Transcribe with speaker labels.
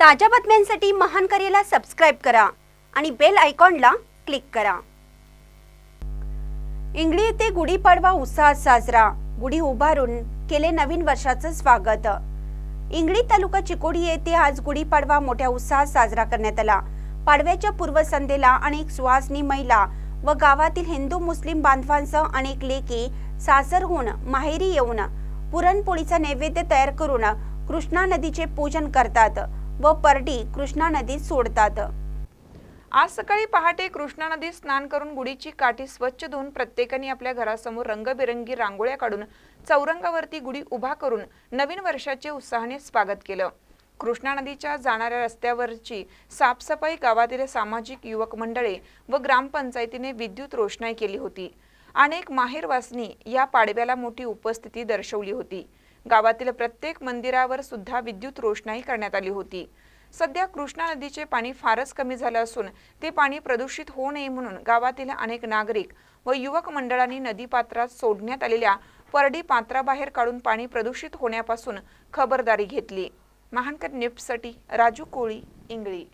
Speaker 1: ताज्या बातम्यांसाठी महान करेला सबस्क्राईब करा आणि बेल आयकॉनला क्लिक करा. इंगळी येथे गुढीपाडवा उत्साहात साजरा. गुढी उभारून केले नवीन वर्षाचं स्वागत. इंगळी तालुका चिकोडी येथे आज गुढीपाडवा मोठ्या उत्साहात साजरा करण्यात आला. पाडव्याच्या पूर्वसंध्येला अनेक सुहासनी महिला व गावातील हिंदू मुस्लिम बांधवांसह अनेक लेकी सासरहून माहेरी येऊन पुरणपोळीचा नैवेद्य तयार करून कृष्णा नदीचे पूजन करतात. व परडी कृष्णा नदीत सोडतात.
Speaker 2: आज सकाळी पहाटे कृष्णा नदीत स्नान करून गुढीची काठी स्वच्छ धुवून प्रत्येकाने आपल्या घरासमोर रंगबिरंगी रांगोळ्या काढून चौरंगावरती गुढी उभा करून नवीन वर्षाचे उत्साहाने स्वागत केलं. कृष्णा नदीच्या जाणाऱ्या रस्त्यावरची साफसफाई गावातील सामाजिक युवक मंडळे व ग्रामपंचायतीने विद्युत रोषणाई केली होती. अनेक माहेरवासनी या पाडव्याला मोठी उपस्थिती दर्शवली होती. गावातील प्रत्येक मंदिरावर सुद्धा विद्युत रोषणाई करण्यात आली होती. सध्या कृष्णा नदीचे पाणी फारच कमी झालं असून ते पाणी प्रदूषित होऊ नये म्हणून गावातील अनेक नागरिक व युवक मंडळांनी नदीपात्रात सोडण्यात आलेल्या परडी पात्राबाहेर काढून पाणी प्रदूषित होण्यापासून खबरदारी घेतली. महानकर निफ्टसाठी राजू कोळी इंगळी.